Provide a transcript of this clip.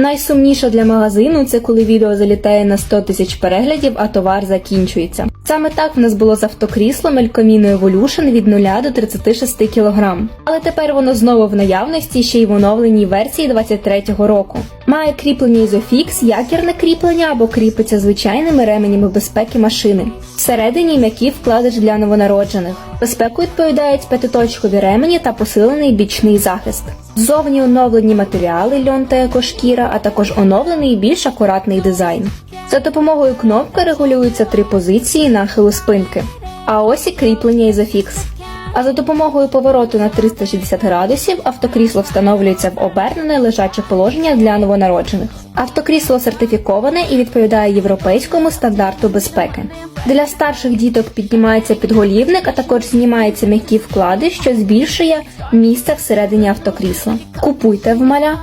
Найсумніше для магазину це коли відео залітає на 100 тисяч переглядів, а товар закінчується. Саме так в нас було з автокріслом Elcomino Evolution від 0 до 36 кг. Але тепер воно знову в наявності ще й в оновленій версії 23-го року. Має кріплення Isofix, якірне кріплення або кріпиться звичайними ременями безпеки машини. Всередині м'який вкладиш для новонароджених. Безпеку відповідають п'ятиточкові ремені та посилений бічний захист. Ззовні оновлені матеріали льон та екошкіра, а також оновлений більш акуратний дизайн. За допомогою кнопки регулюються три позиції нахилу спинки, а ось і кріплення і зафікс. А за допомогою повороту на 360 градусів автокрісло встановлюється в обернене лежаче положення для новонароджених. Автокрісло сертифіковане і відповідає європейському стандарту безпеки. Для старших діток піднімається підголівник, а також знімається м'які вклади, що збільшує місце всередині автокрісла. Купуйте в маля.